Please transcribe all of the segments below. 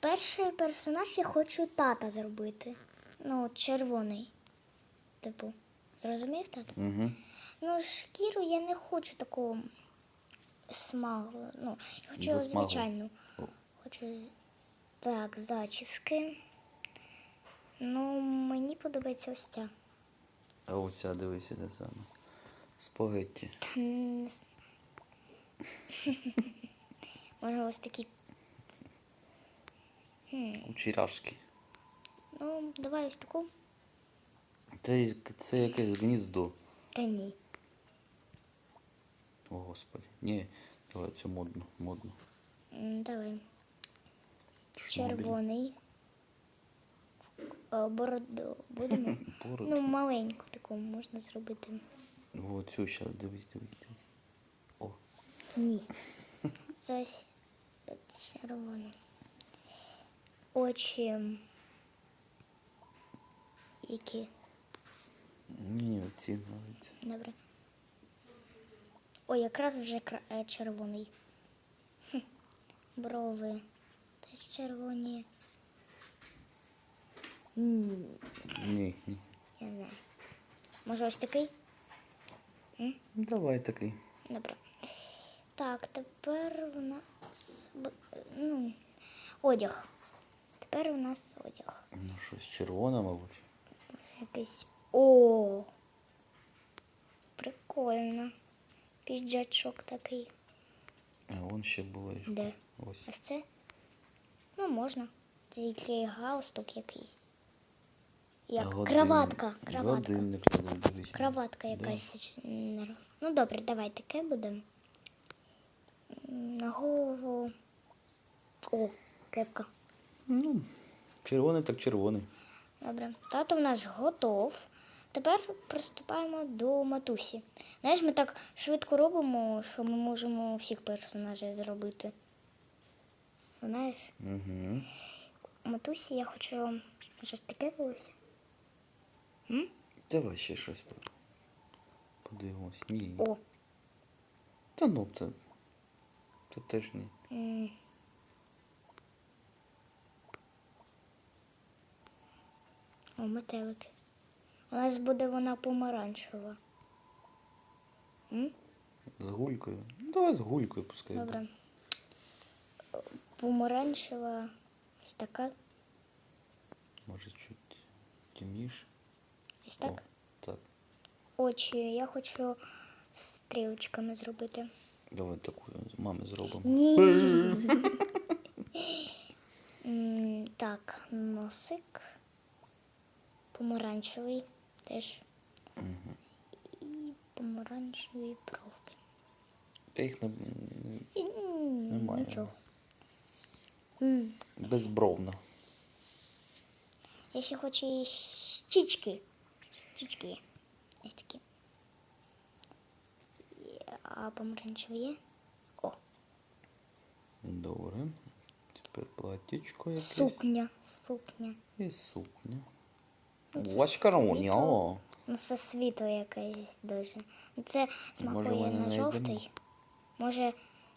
перший персонаж я хочу тата зробити. Ну, червоний. Типу, зрозумів тата? Угу. Ну, шкіру я не хочу такого смаглу. Ну, я хочу Засмаглу. звичайну. Хочу з- так, зачіски. Ну, мені подобається ось ця. А оця дивись іде саме. Спагетті. Та не с- Може ось такі. Хм, Учеряшки. Ну, давай ось таку. Це, це якесь гніздо. Та ні. О, Господи. Ні, давай цю модну, модну. М, Давай. Червоний. Е, Бороду будемо? Бороду. Ну, маленьку таку можна зробити. О, цю ще дивись, дивись, дивись. О, Ні. Це ось червоне. Очі. Які? ні, оці навіть. Добре. Ой, якраз вже е, червоний. Хм. Брови. Теж червоні. Ні, ні. Я не знаю. Може ось такий? М? Давай такий. Добре. Так, тепер у нас ну, одяг. Тепер у нас одяг. Ну, щось червоне, мабуть. Якийсь. О! Прикольно. Піджачок такий. А вон ще була. і Де? Ось. Ось це? Ну, можна. Тільки галстук якийсь. Як Годинник. краватка. Краватка. Годинник туди, дивись. Краватка якась. Ну добре, давай таке будемо. На голову. О, кепка. Ну, червоний так червоний. Добре. Тато в нас готов. Тепер приступаємо до матусі. Знаєш, ми так швидко робимо, що ми можемо всіх персонажів зробити. Знаєш, Угу. матусі я хочу щось таке волосся. М? Давай ще щось. Подивимось. Ні. О, Та ну це. Це теж ні. м. О, метелики. У нас буде вона помаранчева. М? З гулькою. Ну, давай з гулькою пускай. буде. Добре. Помаранчева ось така. Може чуть темніше. Ось так. О, так. Очі я хочу з стрілочками зробити. Давай таку з мами зробимо. Ні. М, так, носик. Помаранчевий теж. Угу. І помаранчеві бровки. Я їх не... І, Немає. Нічого. Безбровно. Я ще хочу і щічки. Щічки. Ось такі. А помаранчеві є? О, Добре. Тепер платтячко якесь. сукня. Сукня. І сукня. Ну, це Вачкароні, о. Ну, це світло якесь дуже. Ну, Це смакує ми не на жовтий. Може,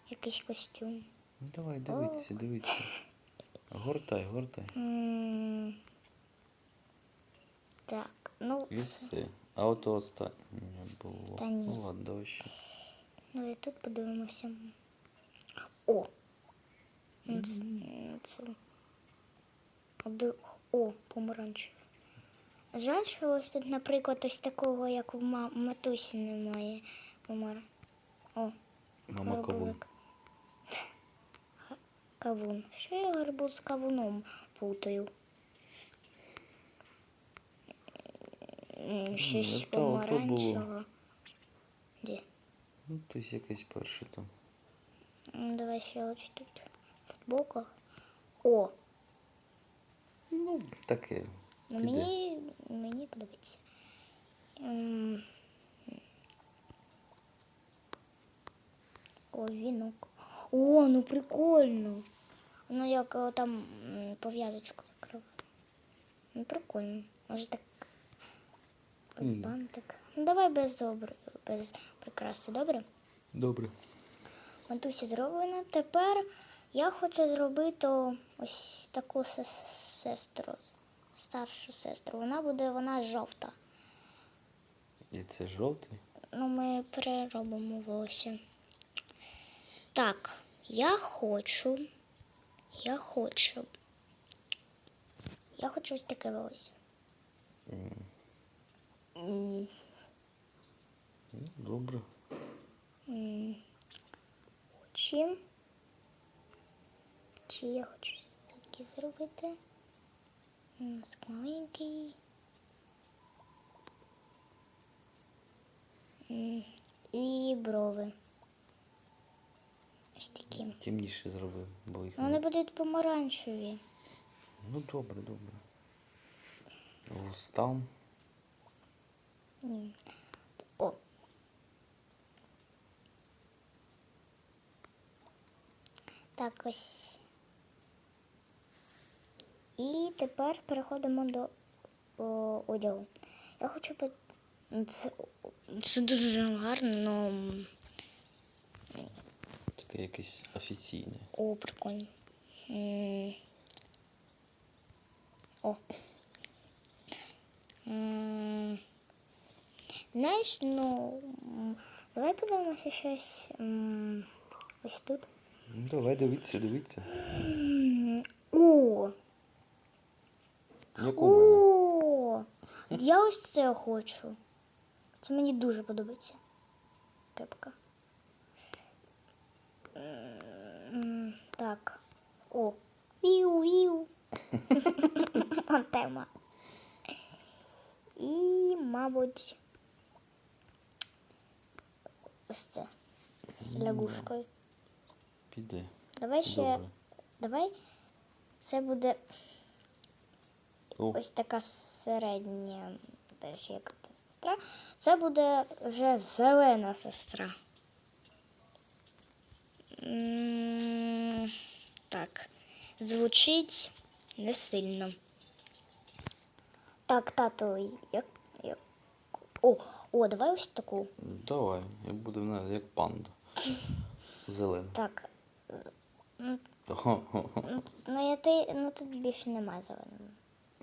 якийсь костюм. Ну, давай, дивіться, дивіться. Гортай, гортай. М, Так, ну, все. А от останнє було. Та ні. Ну ладно, давай ще. ну і тут подивимося. О! Ну, Це, це... Оди- О, помаранчевий. Жаль, що ось тут, наприклад, ось такого, як у матусі немає. Помар... О, Мама кавун. Кавун. Що я гарбуз з кавуном путаю? М, Щось та ото було. помаранчевого. Де? Ну, тобто якесь перше там. Ну, давай ще ось тут. В футболках. О, Ну, таке. Ну Піде. мені, мені подобається. Ем, О, вінок. О, ну прикольно. Ну як е, там пов'язочку закрив. Ну прикольно. Може так. Без бантик. Ну давай без обр... без прикраси, добре? Добре. Матусі зроблено. Тепер Я хочу зробити ось таку сес- сестру, старшу сестру. Вона буде вона жовта. І це жовтий? Ну, ми переробимо волосся. Так, я хочу. Я хочу. Я хочу ось таке волосся. М, Ну, добре. м. Очі. Чи я хочу такі зробити? Носик маленький. І брови. Ось такі. Темніше зробив, бо їх. Вони будуть помаранчеві. Ну добре, добре. Вустам. Ні. О. Так ось. І тепер переходимо до о, одягу. Я хочу по... Це, це дуже гарно, але... Таке якесь офіційне. О, прикольно. М. О. М. Знаєш, ну, давай подивимося щось м, ось тут. Давай дивіться, дивіться. М, О, Як у мене. о, я ось це хочу. Це мені дуже подобається. Кепка. М, Так. О. Віу-віу. Тема. І, мабуть, ось це. З лягушкою. Піде. Давай ще. Добре. Давай. Це буде О, ось така середня, теж як та сестра. Це буде вже зелена сестра. Так, звучить не сильно. Так, тато, як. як... О, о, давай ось таку. давай. Я буду в неї як панда. Зелена. Так. Ну, я ти, ну тут більше немає зеленого.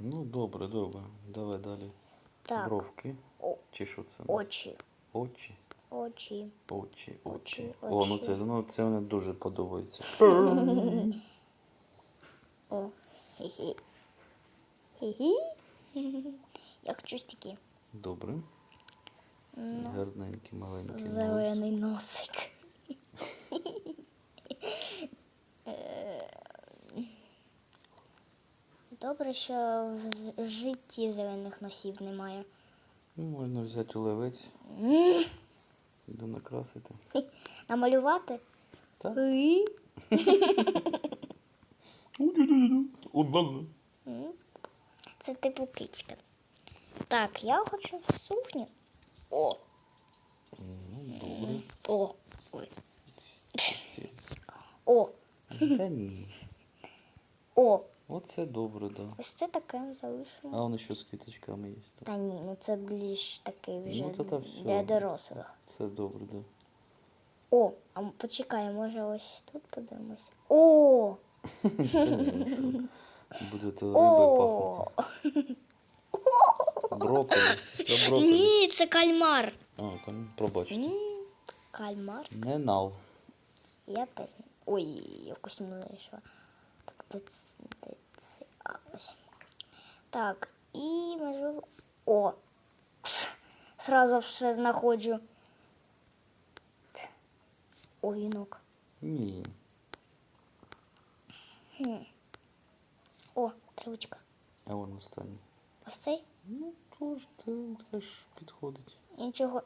Ну добре, добре. Давай далі. Так. Бровки. О, Чи що це? очі. Очі. Очі. Очі, очі. Очі, О, ну очі. це, ну це мені дуже подобається. О, хі-хі. Хі-хі. Я хочу ось такі. Добре. Гарненький, маленький. нос. Зелений носик. Е, Добре, що в житті зелених носів немає. Ну, можна взяти олівець М, і донакрасити. Намалювати? Так? Це типу кицька. Так, я хочу сукню. О. Ну, добре. О. Ой. О. Та ні. О. Оце добре, да. Ось це таке А залишимо. воно що з квіточками є. так? Та ні, ну це більш такий вже Ну, та все. для дорослих. Це добре, да. О, а почекай, може ось тут подивимося. О! Ні. Буде то риби пахнути. Брокколі, сестра брокколі. Ні, це кальмар. А, кон- пробачте. Кальмар? Не нав. Я теж. Ой, я в костюму знайшла. Так, де це? Де це? А, ось. Так, і можливо. О! Сразу все знаходжу. О. Ні. Хм. О, травичка. А вон останній. Ось цей? Ну, тож те- теж підходить. Нічого,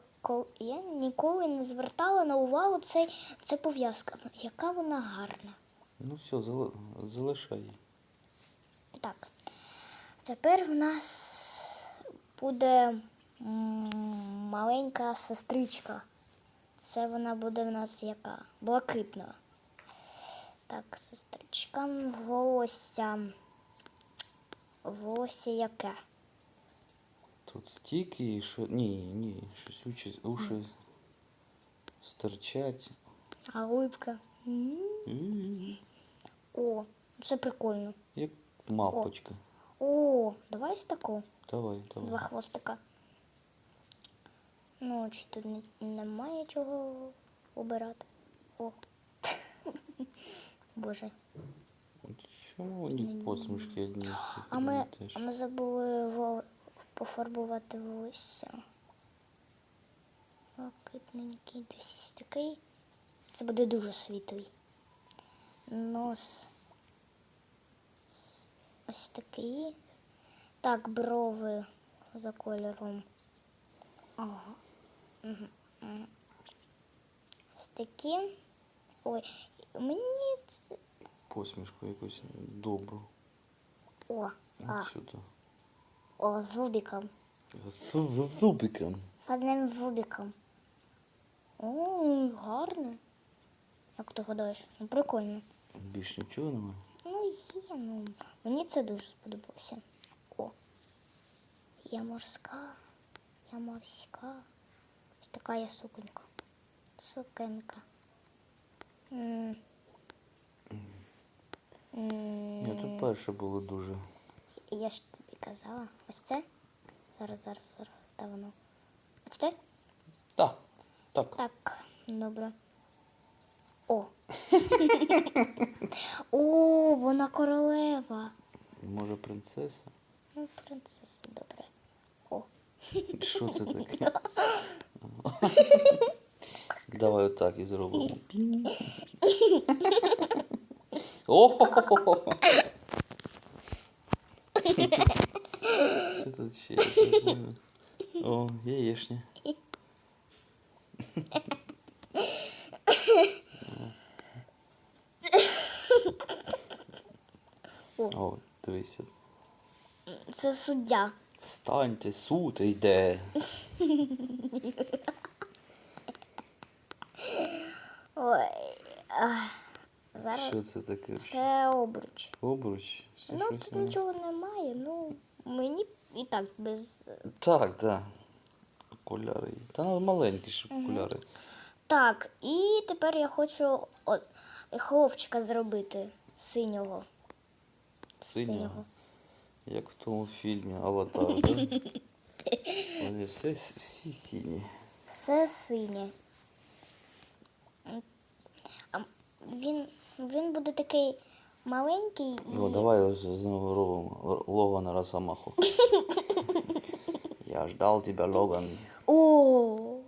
я ніколи не звертала на увагу цей, це пов'язка. Яка вона гарна. Ну все, залишай її. Так. Тепер в нас буде маленька сестричка. Це вона буде в нас яка? Блакитна. Так, сестричка, волосся. Волосся яке? Тут стільки і що. Ні, ні, щось уші, уші стирчать. А улыбка? О, це прикольно. Як мапочка. О, давай ось таку. Давай, Два хвостика. Ну, чи тут не- немає чого обирати. О. Боже. Чому ні посмішки одні? А ми, а ми забули во- пофарбувати волосся. Блакитненький десь такий. Це буде дуже світлий. Нос. Ось такий. Так, брови за кольором. Ага. Угу. Угу. Ось такі. Ой, мені це. Посмішку якусь добру. О, а, сюди. о, зубиком. З зубиком. З одним зубиком. О, гарно. Як ти гадаєш? Ну, прикольно. Більш нічого немає. Ну, є, ну. Мені це дуже сподобалося. О. Я морська. Я морська. Ось така я суконька. Сукенка. М. М. Ні, тут перше було дуже. Я ж тобі казала. Ось це? Зараз, зараз, зараз. Де воно? Ось це? Так. Так. Так, добре. О. О, вона королева. Може принцеса? Ну, принцеса, добре. О. Що це таке? Давай отак і зробимо. О! Що тут ще? О, яєшня. О, дивись. Це суддя. Встаньте, суд йде. Ой. А, зараз Що це таке? це обруч. Обруч? Це Ну, щось тут воно- нічого немає, ну мені і так без. Так, так. Окуляри. Та ну, маленькі ж окуляри. Так, і тепер я хочу хлопчика зробити синього. Синього. Як в тому фільмі Аватар, да? Вони все, всі сині. Все синє. А він, він буде такий маленький і. Ну, давай ось знову робимо Л- Логана Росомаху. Я ждал тебя, Логан. О!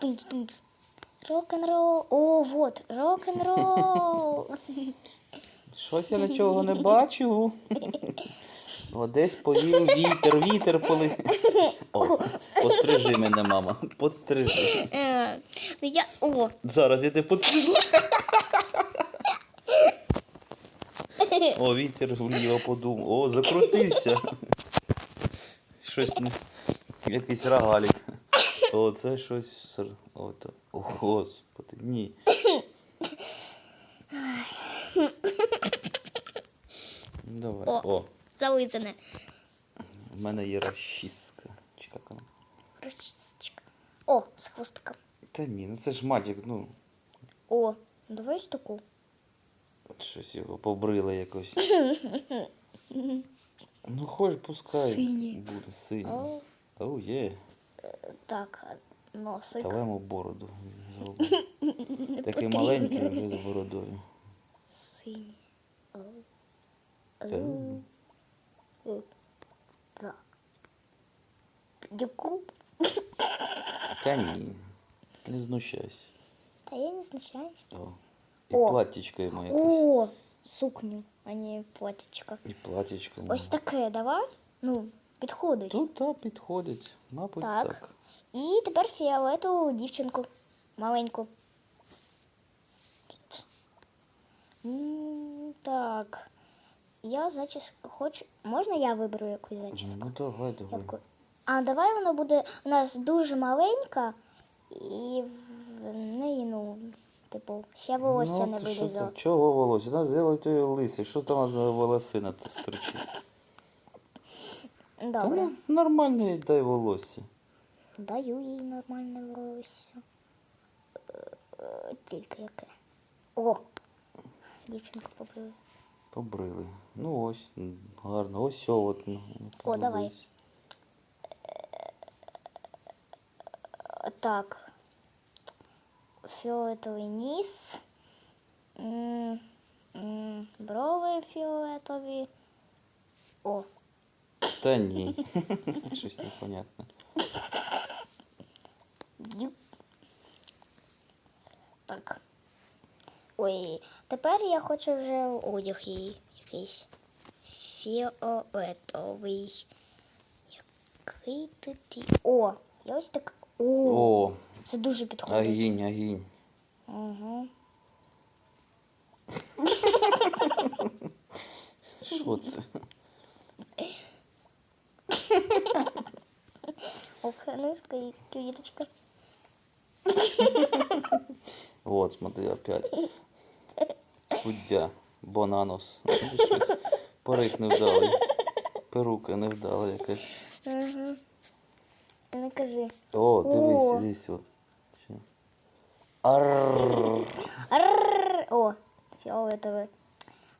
Тумц-тумц. Рок-н-рол. О, вот, рок-н-рол. Щось я нічого не бачу. О, десь повів вітер, вітер поли. О, подстрижи мене, мама. Подстрижи. Е, Я... О! Зараз я тебе подстрижу. О, вітер вліво подумав. О, закрутився. Щось якийсь рогалік. О, це щось. ср- О, то... О, господи, ні. Давай. О. О, Зализане. в мене є розчистка. Чи як вона? Ручисточка. О, з хвостиком. Та ні, ну це ж матік, ну. О, давай ж таку. От Щось його побрили якось. Ну, хоч пускай Синій. буде синій. О, Оу, є. так, носик. Давай йому бороду. Такий маленький вже з бородою. Синій. Так. Яку? Та ні. Не знущайся. Та я не знущаюсь. О. І О. платічко йому якесь. О, сукню, а не платічко. І платічко. Ось таке давай. Ну, підходить. Тут та підходить. Мабуть, Так. так. І тепер фіолетову дівчинку. Маленьку. Так. Я зачіску хочу. Можна я виберу якусь зачіску? Ну давай, давай. Яку? А давай вона буде у нас дуже маленька і в неї, ну, типу, ще волосся не ну, ти що вилізло. Чого волосся? Вона зробила лисий. Що там за волосина стричить? Та Добре. ну, нормально дай волосся. Даю їй нормальне волосся. Е, Тільки яке. О! Дівчинку побили. Побрили. Ну ось, гарно. Ось все от. ну, О, давай. Так. Фіолетовий ніс. Брови фіолетові. О, Та ні. Щось непонятне. Дюп. Так. Ой, тепер я хочу вже одяг її якийсь. Фіолетовий. Який ти. О, я ось так. О, О, це дуже підходить. агінь, агінь. Угу. Що це? Оханушка і квіточка. Вот, смотри, опять. Суддя. Бонанос. Щось Парик невдалий. Перука невдала якась. Угу. Не кажи. О, дивись, дивись. От. Ще. Аррррр. Арррррр. О, фіолетове.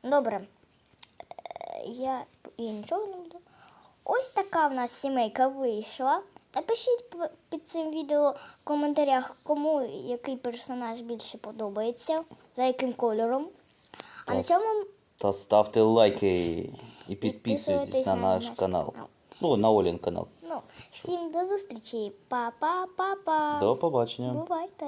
Добре. Е, Я, я нічого не буду. Ось така в нас сімейка вийшла. Напишіть під цим відео в коментарях, кому який персонаж більше подобається, за яким кольором. А на цьому Та ставте лайки і підписуйтесь на на наш наш канал. канал. Ну, на Олін канал. ну, всім до зустрічі. Па-па-па-па. До побачення. Бувайте.